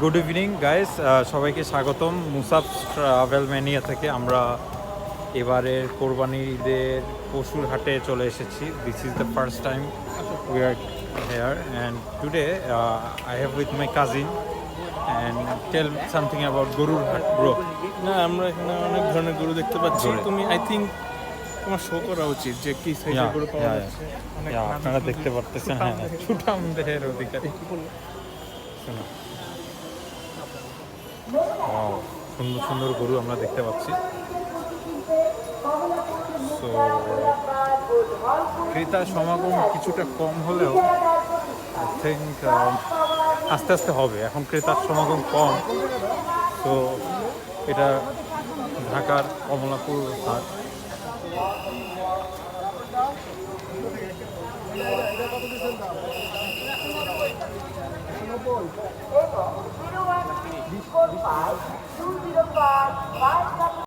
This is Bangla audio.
গুড ইভিনিং গাইস সবাইকে স্বাগতম মুসাফ ট্রাভেল ম্যানিয়া থেকে। আমরা এবারের কোরবানি ঈদের পশুর হাটে চলে এসেছি। This is the first time we are here and today I have with my cousin and tell something about গরুর হাট ব্রো না আমরা এখানে অনেক ধরনের গরু দেখতে পাচ্ছি। তুমি আই থিঙ্ক তোমার শো করা উচিত যে কি সাইজের গরু পাওয়া যাচ্ছে। আপনারা দেখতে পারতেছেন হ্যাঁ। ছুটাম দেহের অধিকারী। শোনো। Wow, সুন্দর সুন্দর গরু আমরা দেখতে পাচ্ছি। So, ক্রেতার সমাগম কিছুটা কম হলেও আই থিঙ্ক আস্তে আস্তে হবে। এখন ক্রেতার সমাগম কম। তো এটা ঢাকার কমলাপুর হাট। Depois, em nome do Corpais,